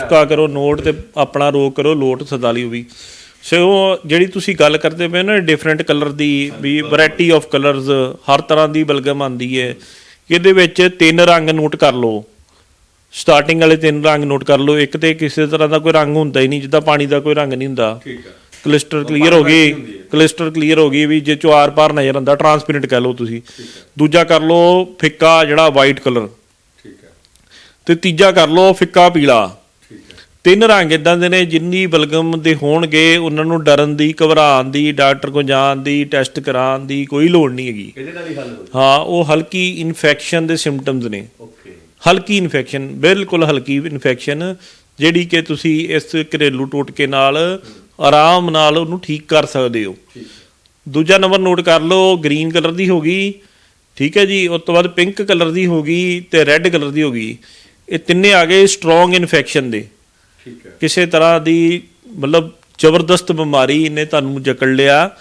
ਨੁਸਖਾ ਕਰੋ ਨੋਟ ਤੇ ਆਪਣਾ ਰੋਕ ਕਰੋ ਲੋਟ 47 ਵੀ। ਸੋ ਜਿਹੜੀ ਤੁਸੀਂ ਗੱਲ ਕਰਦੇ ਪਏ ਨਾ ਡਿਫਰੈਂਟ ਕਲਰ ਦੀ ਵੀ ਵੈਰਾਈਟੀ ਆਫ ਕਲਰਸ ਹਰ ਤਰ੍ਹਾਂ ਦੀ ਬਲਗਮ ਆਂਦੀ ਹੈ। ਇਹਦੇ ਵਿੱਚ ਤਿੰਨ ਰੰਗ ਨੋਟ ਕਰ ਲਓ। ਸਟਾਰਟਿੰਗ ਵਾਲੇ ਤਿੰਨ ਰੰਗ ਨੋਟ ਕਰ ਲਓ। ਇੱਕ ਤੇ ਕਿਸੇ ਤਰ੍ਹਾਂ ਦਾ ਕੋਈ ਰੰਗ ਹੁੰਦਾ ਹੀ ਨਹੀਂ ਜਿੱਦਾਂ ਪਾਣੀ ਦਾ ਕੋਈ ਰੰਗ ਨਹੀਂ ਹੁੰਦਾ। ਠੀਕ ਹੈ ਕਲਿਸਟਰ ਕਲੀਅਰ ਹੋ ਗਈ। ਕਲਿਸਟਰ ਕਲੀਅਰ ਹੋ ਗਈ ਵੀ ਜੇ ਚੋਂ ਆਰ ਪਾਰ ਨਜ਼ਰ ਆਉਂਦਾ ਟਰਾਂਸਪੇਰੈਂਟ ਕਹਿ ਲਓ ਤੁਸੀਂ। ਦੂਜਾ ਕਰ ਲਓ ਫਿੱਕਾ ਜਿਹੜਾ ਵਾਈਟ ਕਲਰ ਠੀਕ ਹੈ ਤੇ ਤੀਜਾ ਕਰ ਲਓ ਫਿੱਕਾ ਪੀਲਾ। ਤਿੰਨ ਰੰਗ ਇਦਾਂ ਦੇ ਨੇ ਜਿੰਨੀ ਬਲਗਮ ਦੇ ਹੋਣਗੇ ਉਹਨਾਂ ਨੂੰ ਡਰਨ ਦੀ ਘਬਰਾਉਣ ਦੀ ਡਾਕਟਰ ਕੋਲ ਜਾਣ ਦੀ ਟੈਸਟ ਕਰਾਉਣ ਦੀ ਕੋਈ ਲੋੜ ਨਹੀਂ ਹੈਗੀ। ਇਹਦੇ ਨਾਲ ਹੀ ਹੱਲ ਹੋ ਹਾਂ ਉਹ ਹਲਕੀ ਇਨਫੈਕਸ਼ਨ ਦੇ ਸਿੰਪਟਮਸ ਨੇ। ਓਕੇ ਹਲਕੀ ਇਨਫੈਕਸ਼ਨ ਬਿਲਕੁਲ ਹਲਕੀ ਇਨਫੈਕਸ਼ਨ ਜਿਹੜੀ ਕਿ ਤੁਸੀਂ ਇਸ ਘਰੇਲੂ ਟੋਟਕੇ ਨਾਲ ਆਰਾਮ ਨਾਲ ਉਹਨੂੰ ਠੀਕ ਕਰ ਸਕਦੇ ਹੋ। ਦੂਜਾ ਨੰਬਰ ਨੋਟ ਕਰ ਲਓ ਗ੍ਰੀਨ ਕਲਰ ਦੀ ਹੋ ਗਈ। ਠੀਕ ਹੈ ਜੀ ਉਸ ਤੋਂ ਬਾਅਦ ਪਿੰਕ ਕਲਰ ਦੀ ਹੋ ਗਈ ਤੇ ਰੈੱਡ ਕਲਰ ਦੀ ਹੋ ਗਈ। ਇਹ ਤਿੰਨੇ ਆ ਗਏ ਸਟਰੋਂਗ ਇਨਫੈਕਸ਼ਨ ਦੇ। ਠੀਕ ਹੈ। ਕਿਸੇ ਤਰ੍ਹਾਂ ਦੀ ਮਤਲਬ ਜ਼ਬਰਦਸਤ ਬਿਮਾਰੀ ਨੇ ਤੁਹਾਨੂੰ ਜਕੜ ਲਿਆ।